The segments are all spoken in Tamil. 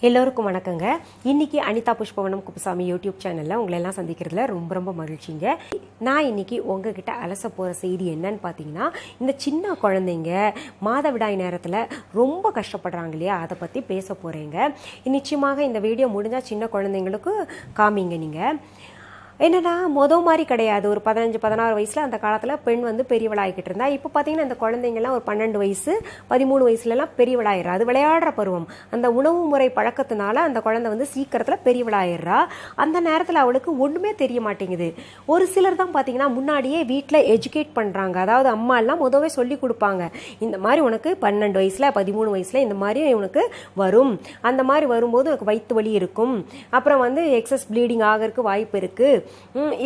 எல்லோருக்கும் வணக்கங்க. இன்னைக்கு அனிதா புஷ்பவனம் குப்புசாமி யூடியூப் சேனல்ல உங்களை எல்லாம் சந்திக்கிறதுல ரொம்ப ரொம்ப மகிழ்ச்சிங்க. நான் இன்னைக்கு உங்ககிட்ட அலச போற செய்தி என்னன்னு பார்த்தீங்கன்னா இந்த சின்ன குழந்தைங்க மாதவிடாய் நேரத்தில் ரொம்ப கஷ்டப்படுறாங்க இல்லையா? அதை பற்றி பேச போறேங்க. நிச்சயமாக இந்த வீடியோ முடிஞ்சா சின்ன குழந்தைங்களுக்கு காமிங்க நீங்க. என்னன்னா மொதல் மாதிரி கிடையாது. ஒரு பதினஞ்சு பதினாறு வயசில் அந்த காலத்தில் பெண் வந்து பெரியவளாகிக்கிட்டு இருந்தா. இப்போ பார்த்தீங்கன்னா அந்த குழந்தைங்கலாம் ஒரு பன்னெண்டு வயசு பதிமூணு வயசுலலாம் பெரியவளாயிடுறா. அது விளையாடுற பருவம். அந்த உணவு முறை பழக்கத்தினால அந்த குழந்தை வந்து சீக்கிரத்தில் பெரியவளாயிடுறா. அந்த நேரத்தில் அவளுக்கு ஒன்றுமே தெரிய மாட்டேங்குது. ஒரு சிலர் தான் பார்த்தீங்கன்னா முன்னாடியே வீட்டில் எஜுகேட் பண்ணுறாங்க அதாவது அம்மா எல்லாம் முதவே சொல்லி கொடுப்பாங்க. இந்த மாதிரி உனக்கு பன்னெண்டு வயசில் பதிமூணு வயசில் இந்த மாதிரி உனக்கு வரும். அந்த மாதிரி வரும்போது உனக்கு வயிற்று வலி இருக்கும். அப்புறம் வந்து எக்ஸஸ் ப்ளீடிங் ஆகிறதுக்கு வாய்ப்பு இருக்குது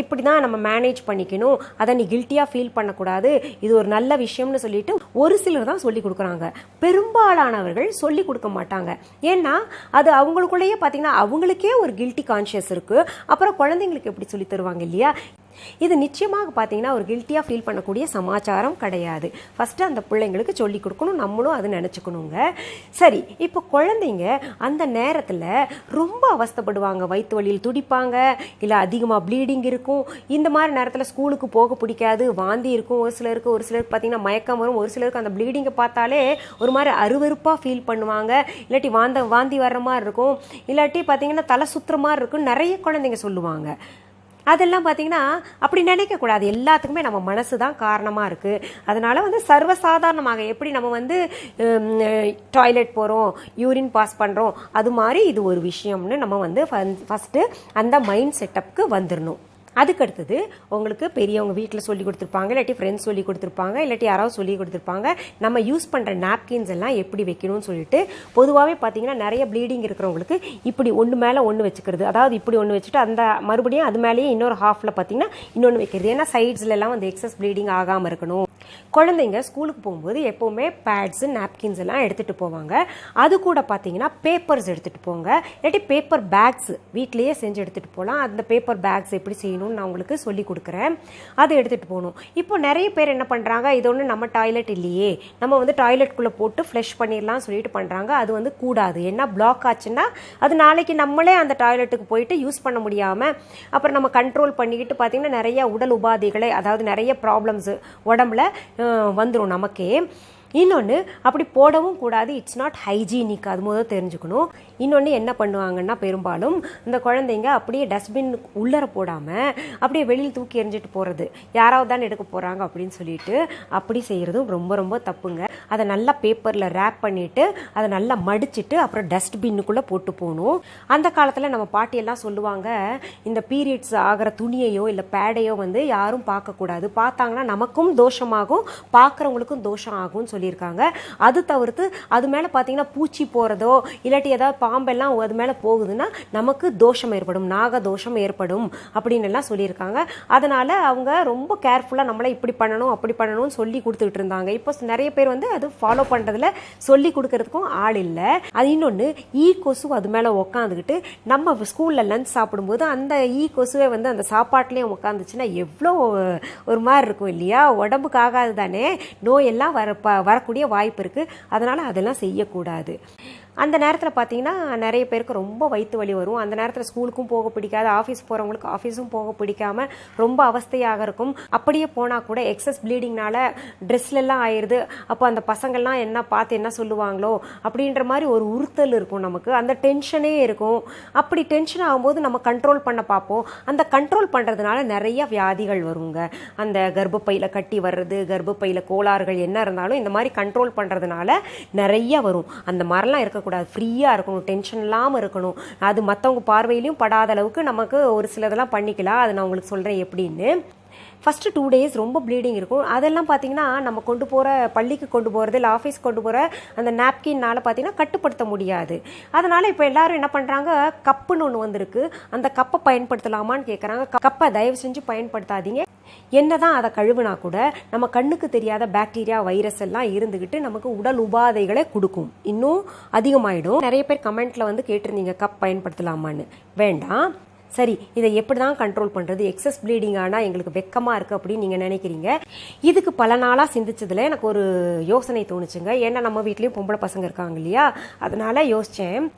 இப்படி தான் நம்ம மேனேஜ் பண்ணிக்கணும். அதை நீ கில்ட்டியாக ஃபீல் பண்ணக்கூடாது. இது ஒரு நல்ல விஷயம்னு சொல்லிட்டு ஒரு சிலர் தான் சொல்லி கொடுக்குறாங்க. பெரும்பாலானவர்கள் சொல்லி கொடுக்க மாட்டாங்க. ஏன்னா அது அவங்களுக்குள்ளேயே பார்த்தீங்கன்னா அவங்களுக்கே ஒரு கில்ட்டி கான்ஷியஸ் இருக்குது அப்புறம் குழந்தைங்களுக்கு எப்படி சொல்லி தருவாங்க இல்லையா? இது நிச்சயமாக பார்த்தீங்கன்னா ஒரு கில்ட்டியாக ஃபீல் பண்ணக்கூடிய சமாச்சாரம் கிடையாது. ஃபஸ்ட்டு அந்த பிள்ளைங்களுக்கு சொல்லி கொடுக்கணும். நம்மளும் அது நினச்சிக்கணுங்க. சரி இப்போ குழந்தைங்க அந்த நேரத்தில் ரொம்ப அவஸ்தைப்படுவாங்க. வயிற்று வலியில் துடிப்பாங்க இல்லை அதிகமாக ப்ளீடிங் இருக்கும். இந்த மாதிரி நேரத்தில் ஸ்கூலுக்கு போக பிடிக்காது. வாந்தி இருக்கும். ஒரு சிலருக்கு ஒரு சிலருக்கு பார்த்தீங்கன்னா மயக்கம் வரும். ஒரு சிலருக்கு அந்த ப்ளீடிங்கை பார்த்தாலே ஒரு மாதிரி அருவருப்பாக ஃபீல் பண்ணுவாங்க. இல்லாட்டி வாந்த வாந்தி வர்ற மாதிரி இருக்கும். இல்லாட்டி பார்த்தீங்கன்னா தலை சுற்றுற மாதிரி இருக்கும். நிறைய குழந்தைங்க சொல்லுவாங்க. அதெல்லாம் பார்த்தீங்கன்னா அப்படி நினைக்கக்கூடாது எல்லாத்துக்குமே நம்ம மனசு தான் காரணமாக இருக்குது அதனால் வந்து சர்வசாதாரணமாக எப்படி நம்ம வந்து டாய்லெட் போகிறோம் யூரின் பாஸ் பண்ணுறோம் அது மாதிரி இது ஒரு விஷயம்னு நம்ம வந்து ஃபஸ்ட்டு அந்த மைண்ட் செட்டப்புக்கு வந்துடணும் அதுக்கு அடுத்தது உங்களுக்கு பெரியவங்க வீட்டில் சொல்லி கொடுத்துருப்பாங்க இல்லாட்டி ஃப்ரெண்ட்ஸ் சொல்லி கொடுத்துருப்பாங்க இல்லாட்டி யாராவது சொல்லி கொடுத்துருப்பாங்க நம்ம யூஸ் பண்ணுற நாப்கின்ஸ் எல்லாம் எப்படி வைக்கணும்னு சொல்லிட்டு பொதுவாகவே பார்த்தீங்கன்னா நிறைய ப்ளீடிங் இருக்கிறவங்களுக்கு இப்படி ஒன்று மேலே ஒன்று வச்சுக்கிறது அதாவது இப்படி ஒன்று வச்சுட்டு அந்த மறுபடியும் அது மேலேயே இன்னொரு ஹாஃபில் பார்த்தீங்கன்னா இன்னொன்று வைக்கிறது. ஏன்னா சைட்ஸ்ல எல்லாம் வந்து எக்ஸஸ் ப்ளீடிங் ஆகாமல் இருக்கணும். குழந்தைங்க ஸ்கூலுக்கு போகும்போது எப்போவுமே பேட்ஸு நாப்கின்ஸ் எல்லாம் எடுத்துகிட்டு போவாங்க. அது கூட பார்த்தீங்கன்னா பேப்பர்ஸ் எடுத்துகிட்டு போங்க. இல்லாட்டி பேப்பர் பேக்ஸ் வீட்லேயே செஞ்சு எடுத்துகிட்டு போகலாம் அந்த பேப்பர் பேக்ஸ் எப்படி செய்யணும்னு நான் உங்களுக்கு சொல்லி கொடுக்குறேன். அதை எடுத்துகிட்டு போகணும். இப்போ நிறைய பேர் என்ன பண்ணுறாங்க இது ஒன்று நம்ம டாய்லெட் இல்லையே. நம்ம வந்து டாய்லெட்குள்ளே போட்டு ஃப்ளஷ் பண்ணிடலாம் சொல்லிட்டு பண்ணுறாங்க அது வந்து கூடாது. ஏன்னா பிளாக் ஆச்சுன்னா அது நாளைக்கு நம்மளே அந்த டாய்லெட்டுக்கு போயிட்டு யூஸ் பண்ண முடியாமல் அப்புறம் நம்ம கண்ட்ரோல் பண்ணிக்கிட்டு பார்த்தீங்கன்னா நிறைய உடல் உபாதைகளை அதாவது நிறைய ப்ராப்ளம்ஸ் உடம்புல வந்துடும் நமக்கே. இன்னொன்று அப்படி போடவும் கூடாது. இட்ஸ் நாட் ஹைஜீனிக் அது முதல் தெரிஞ்சுக்கணும். இன்னொன்று என்ன பண்ணுவாங்கன்னா பெரும்பாலும் இந்த குழந்தைங்க அப்படியே டஸ்ட்பின் உள்ளர போடாமல் அப்படியே வெளியில் தூக்கி எறிஞ்சிட்டு போகிறது யாராவது தான் எடுக்க போகிறாங்க அப்படின்னு சொல்லிட்டு அப்படி செய்கிறதும் ரொம்ப ரொம்ப தப்புங்க. அதை நல்லா பேப்பரில் ரேப் பண்ணிவிட்டு அதை நல்லா மடிச்சிட்டு அப்புறம் டஸ்ட்பின்னுக்குள்ளே போட்டு போகணும். அந்த காலத்தில் நம்ம பாட்டியெல்லாம் சொல்லுவாங்க இந்த பீரியட்ஸ் ஆகிற துணியையோ இல்லை பேடையோ வந்து யாரும் பார்க்கக்கூடாது. பார்த்தாங்கன்னா நமக்கும் தோஷமாகும் பார்க்குறவங்களுக்கும் தோஷம் ஆகும்னு சொல்லியிருக்காங்க. அது தவிர்த்து அது மேலே பார்த்தீங்கன்னா பூச்சி போகிறதோ இல்லாட்டி ஏதாவது பாம்பெல்லாம் அது மேலே போகுதுன்னா நமக்கு தோஷம் ஏற்படும் நாக தோஷம் ஏற்படும் அப்படின்னு எல்லாம் சொல்லியிருக்காங்க. அதனால் அவங்க ரொம்ப கேர்ஃபுல்லாக நம்மளை இப்படி பண்ணணும் அப்படி பண்ணணும்னு சொல்லி கொடுத்துக்கிட்டு இருந்தாங்க. இப்போ நிறைய பேர் வந்து அது ஃபாலோ பண்ணுறதுல சொல்லி கொடுக்கறதுக்கும் ஆள் இல்லை. அது இன்னொன்று ஈ கொசு அது மேலே உக்காந்துக்கிட்டு நம்ம ஸ்கூலில் லஞ்ச் சாப்பிடும்போது அந்த ஈ கொசுவே வந்து அந்த சாப்பாட்லேயும் உட்காந்துச்சுன்னா எவ்வளோ ஒரு மாதிரி இருக்கும் இல்லையா? உடம்புக்கு ஆகாது தானே? நோயெல்லாம் வர ப வரக்கூடிய வாய்ப்பு இருக்குது அதனால் அதெல்லாம் செய்யக்கூடாது. அந்த நேரத்தில் பார்த்தீங்கன்னா நிறைய பேருக்கு ரொம்ப வயிற்று வலி வரும். அந்த நேரத்தில் ஸ்கூலுக்கும் போக பிடிக்காது. ஆஃபீஸ் போகிறவங்களுக்கு ஆஃபீஸும் போக பிடிக்காம ரொம்ப அவஸ்தையாக இருக்கும். அப்படியே போனால் கூட எக்ஸஸ் ப்ளீடிங்னால ட்ரெஸ்லெல்லாம் ஆயிடுது அப்போ அந்த பசங்கள்லாம் என்ன பார்த்து என்ன சொல்லுவாங்களோ அப்படின்ற மாதிரி ஒரு உறுத்தல் இருக்கும் நமக்கு. அந்த டென்ஷனே இருக்கும். அப்படி டென்ஷன் ஆகும்போது நம்ம கண்ட்ரோல் பண்ண பார்ப்போம். அந்த கண்ட்ரோல் பண்ணுறதுனால நிறைய வியாதிகள் வருங்க. அந்த கர்ப்பப்பையில் கட்டி வர்றது கர்ப்பப்பையில் கோளாறுகள் என்ன இருந்தாலும் இந்த மாதிரி கண்ட்ரோல் பண்ணுறதுனால நிறைய வரும். அந்த மாதிரிலாம் இருக்கக்கூடாது. ஃப்ரீயாக இருக்கணும். டென்ஷன் இல்லாமல் இருக்கணும். அது மற்றவங்க பார்வையிலையும் படாத அளவுக்கு நமக்கு ஒரு சிலதெல்லாம் பண்ணிக்கலாம். அது நான் உங்களுக்கு சொல்கிறேன் எப்படின்னு. ஃபஸ்ட்டு டூ டேஸ் ரொம்ப ப்ளீடிங் இருக்கும். அதெல்லாம் பார்த்தீங்கன்னா நம்ம கொண்டு போகிற பள்ளிக்கு கொண்டு போகிறது இல்லை ஆஃபீஸ் கொண்டு போகிற அந்த நாப்கின்னால் பார்த்தீங்கன்னா கட்டுப்படுத்த முடியாது. அதனால் இப்போ எல்லாரும் என்ன பண்ணுறாங்க கப்புன்னு ஒன்று வந்திருக்கு. அந்த கப்பை பயன்படுத்தலாமான்னு கேட்குறாங்க கப்பை தயவு செஞ்சு பயன்படுத்தாதீங்க. என்னதான் அதை கழுவுனா கூட நம்ம கண்ணுக்கு தெரியாத பாக்டீரியா வைரஸ் எல்லாம் இருந்துகிட்டு நமக்கு உடல் உபாதைகளை கொடுக்கும். இன்னும் அதிகமாயிடும். நிறைய பேர் கமெண்ட்ல வந்து கேட்டிருந்தீங்க கப் பயன்படுத்தலாமான்னு. வேண்டாம். சரி இதை எப்படி தான் கண்ட்ரோல் பண்ணுறது எக்ஸஸ் ப்ளீடிங் ஆனால் எங்களுக்கு வெக்கமாக இருக்குது அப்படின்னு நீங்கள் நினைக்கிறீங்க. இதுக்கு பல நாளாக சிந்திச்சதுல எனக்கு ஒரு யோசனை தோணுச்சுங்க. ஏன்னா நம்ம வீட்லேயும் பொம்பளை பசங்க இருக்காங்க இல்லையா? அதனால யோசித்தேன்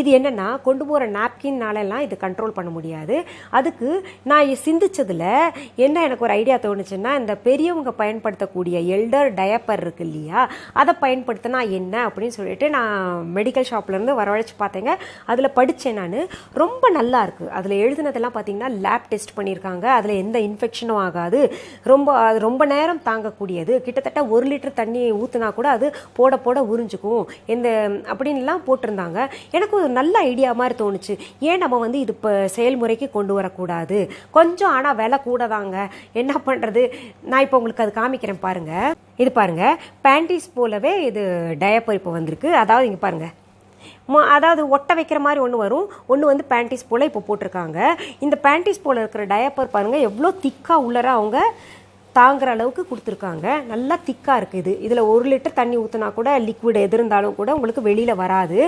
இது என்னென்னா கொண்டு போகிற நாப்கின்னாலெல்லாம் இது கண்ட்ரோல் பண்ண முடியாது. அதுக்கு நான் சிந்திச்சதில் என்ன எனக்கு ஒரு ஐடியா தோணுச்சுன்னா இந்த பெரியவங்க பயன்படுத்தக்கூடிய எல்டர் டயப்பர் இருக்கு இல்லையா அதை பயன்படுத்தினா என்ன அப்படின்னு சொல்லிட்டு நான் மெடிக்கல் ஷாப்லேருந்து வரவழைச்சு பார்த்தேங்க. அதில் படித்தேன் நான். ரொம்ப நல்லா இருக்குது அதில் எழுதுனதெல்லாம் பார்த்தீங்கன்னா லேப் டெஸ்ட் பண்ணியிருக்காங்க அதில் எந்த இன்ஃபெக்ஷனும் ஆகாது. ரொம்ப அது ரொம்ப நேரம் தாங்கக்கூடியது. கிட்டத்தட்ட ஒரு லிட்டர் தண்ணி ஊற்றுனா கூட அது போட போட உறிஞ்சுக்கும். எந்த அப்படின்லாம் போட்டிருந்தாங்க. எனக்கு ஒரு நல்ல ஐடியா மாதிரி தோணுச்சு. ஏன் நம்ம வந்து இது இப்போ செயல்முறைக்கு கொண்டு வரக்கூடாது? கொஞ்சம் ஆனால் விலை கூட தாங்க. என்ன பண்ணுறது நான் இப்போ உங்களுக்கு அது காமிக்கிறேன் பாருங்க. இது பாருங்க. பேண்டீஸ் போலவே இது டயப்பர் இப்போ வந்திருக்கு. அதாவது இங்கே பாருங்க. அதாவது ஒட்ட வைக்கிற மாதிரி ஒன்று வரும். ஒன்று வந்து பேண்டிஸ் போல் இப்போ போட்டிருக்காங்க. இந்த பேண்டிஸ் போல் இருக்கிற டயப்பர் பாருங்கள் எவ்வளோ திக்காக உள்ளர அவங்க தாங்குற அளவுக்கு கொடுத்துருக்காங்க. நல்லா திக்காக இருக்குது இதில் ஒரு லிட்டர் தண்ணி ஊற்றினா கூட லிக்விட் எது இருந்தாலும் கூட உங்களுக்கு வெளியில் வராது.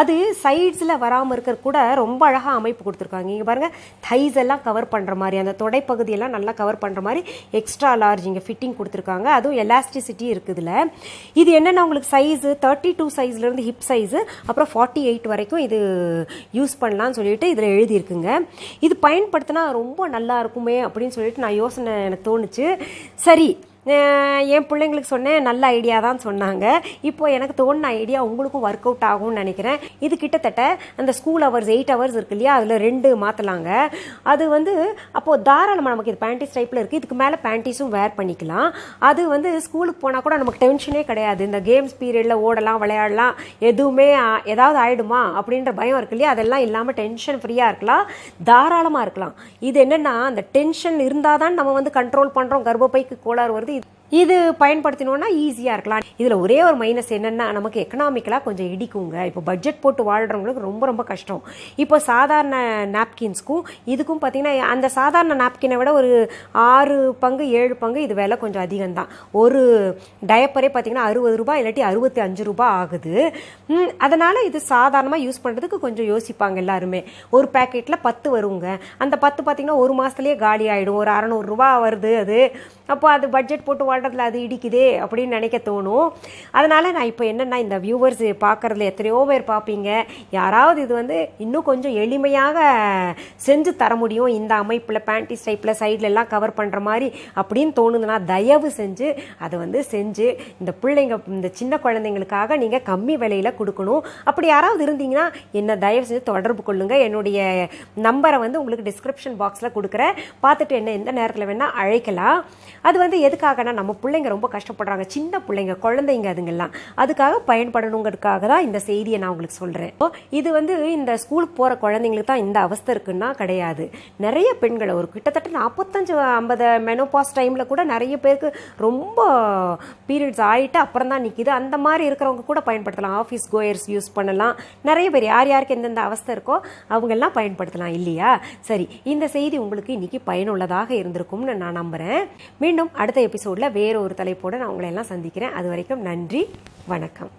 அது சைட்ஸில் வராமல் இருக்கிற கூட ரொம்ப அழகாக அமைப்பு கொடுத்துருக்காங்க. இங்கே பாருங்கள் தைஸ் எல்லாம் கவர் பண்ணுற மாதிரி அந்த தொடைப்பகுதியெல்லாம் நல்லா கவர் பண்ணுற மாதிரி எக்ஸ்ட்ரா லார்ஜ் இங்கே ஃபிட்டிங் கொடுத்துருக்காங்க. அதுவும் எலாஸ்டிசிட்டி இருக்குதுல இது என்னென்ன உங்களுக்கு சைஸு தேர்ட்டி டூ சைஸ்லேருந்து ஹிப் சைஸு அப்புறம் ஃபார்ட்டி எயிட் வரைக்கும் இது யூஸ் பண்ணலாம்னு சொல்லிட்டு இதில் எழுதியிருக்குங்க. இது பயன்படுத்தினா ரொம்ப நல்லா இருக்குமே அப்படின்னு சொல்லிட்டு நான் யோசனை எனக்கு தோணுச்சு. சரி அஹ் என் பிள்ளைங்களுக்கு சொன்னேன் நல்ல ஐடியா தான் சொன்னாங்க. இப்போ எனக்கு தோணுன ஐடியா உங்களுக்கும் ஒர்க் அவுட் ஆகும்னு நினைக்கிறேன். இது கிட்டத்தட்ட அந்த ஸ்கூல் ஹவர்ஸ் எயிட் ஹவர்ஸ் இருக்கு இல்லையா? அதில் ரெண்டு மாற்றலாங்க அது வந்து அப்போது தாராளமாக நமக்கு இது பேண்டிஸ் டைப்பில் இருக்குது இதுக்கு மேலே பேண்டிஸும் வேர் பண்ணிக்கலாம். அது வந்து ஸ்கூலுக்கு போனால் கூட நமக்கு டென்ஷனே கிடையாது. இந்த கேம்ஸ் பீரியடில் ஓடலாம் விளையாடலாம் எதுவுமே ஏதாவது ஆகிடுமா அப்படின்ற பயம் இருக்கு இல்லையா? அதெல்லாம் இல்லாமல் டென்ஷன் ஃப்ரீயாக இருக்கலாம். தாராளமாக இருக்கலாம். இது என்னென்னா அந்த டென்ஷன் இருந்தால் தான் நம்ம வந்து கண்ட்ரோல் பண்ணுறோம் கர்ப்பப்பைக்கு கோளாறு வருது. இது- பயன்படுத்தினோன்னா ஈஸியாக இருக்கலாம். இதில் ஒரே ஒரு மைனஸ் என்னென்னா நமக்கு எக்கனாமிக்கலாக கொஞ்சம் இடிக்குங்க. இப்போ பட்ஜெட் போட்டு வாழ்கிறவங்களுக்கு ரொம்ப ரொம்ப கஷ்டம். இப்போ சாதாரண நாப்கின்ஸ்க்கும் இதுக்கும் பார்த்திங்கன்னா அந்த சாதாரண நாப்கினை விட ஒரு ஆறு பங்கு ஏழு பங்கு இது விலை கொஞ்சம் அதிகம் தான் ஒரு டயப்பரே பார்த்தீங்கன்னா அறுபது ரூபாய் இல்லாட்டி அறுபத்தி அஞ்சு ரூபாய் ஆகுது அதனால் இது சாதாரணமாக யூஸ் பண்ணுறதுக்கு கொஞ்சம் யோசிப்பாங்க எல்லாருமே. ஒரு பேக்கெட்டில் பத்து வருங்க. அந்த பத்து பார்த்தீங்கன்னா ஒரு மாதத்துலேயே காலி ஆகிடும் ஒரு அறநூறுரூவா வருது அது. அப்போ அது பட்ஜெட் போட்டு வாழ்றதுல அது இடிக்குதே அப்படின்னு நினைக்க தோணும். அதனால் நான் இப்போ என்னென்னா இந்த வியூவர்ஸ் பார்க்குறதுல எத்தனையோ பேர் பார்ப்பீங்க யாராவது இது வந்து இன்னும் கொஞ்சம் எளிமையாக செஞ்சு தர முடியும். இந்த அமைப்பில் பேண்டி டைப்பில் சைட்லெல்லாம் கவர் பண்ணுற மாதிரி அப்படின்னு தோணுதுன்னா தயவு செஞ்சு அதை வந்து செஞ்சு இந்த பிள்ளைங்க இந்த சின்ன குழந்தைங்களுக்காக நீங்கள் கம்மி விலையில் கொடுக்கணும். அப்படி யாராவது இருந்தீங்கன்னா என்ன தயவு செஞ்சு தொடர்பு கொள்ளுங்க. என்னுடைய நம்பரை வந்து உங்களுக்கு டிஸ்கிரிப்ஷன் பாக்ஸில் கொடுக்குறேன். பார்த்துட்டு என்ன எந்த நேரத்தில் வேணால் அழைக்கலாம். அது வந்து எதுக்காகனா நம்ம பிள்ளைங்க ரொம்ப கஷ்டப்படுறாங்க. சின்ன பிள்ளைங்க குழந்தைங்க அதுங்கெல்லாம். அதுக்காக பயன்படணுங்கிறதுக்காக தான் இந்த செய்தியை நான் உங்களுக்கு சொல்கிறேன் இது வந்து இந்த ஸ்கூலுக்கு போகிற குழந்தைங்களுக்கு தான் இந்த அவஸ்தை இருக்குன்னா கிடையாது. நிறைய பெண்கள் ஒரு கிட்டத்தட்ட நாற்பத்தஞ்சு ஐம்பது மெனோபாஸ் டைமில் கூட நிறைய பேருக்கு ரொம்ப பீரியட்ஸ் ஆகிட்டு அப்புறம் தான் நிற்கிது அந்த மாதிரி இருக்கிறவங்க கூட பயன்படுத்தலாம். ஆஃபீஸ் கோயர்ஸ் யூஸ் பண்ணலாம். நிறைய பேர் யார் யாருக்கு எந்தெந்த அவஸ்தை இருக்கோ அவங்கெல்லாம் பயன்படுத்தலாம். இல்லையா? சரி இந்த செய்தி உங்களுக்கு இன்னைக்கு பயனுள்ளதாக இருந்திருக்கும்னு நான் நம்புகிறேன் மீண்டும் அடுத்த எபிசோடில் வேறு ஒரு தலைப்போடு நான் உங்களை எல்லாம் சந்திக்கிறேன். அது வரைக்கும் நன்றி வணக்கம்.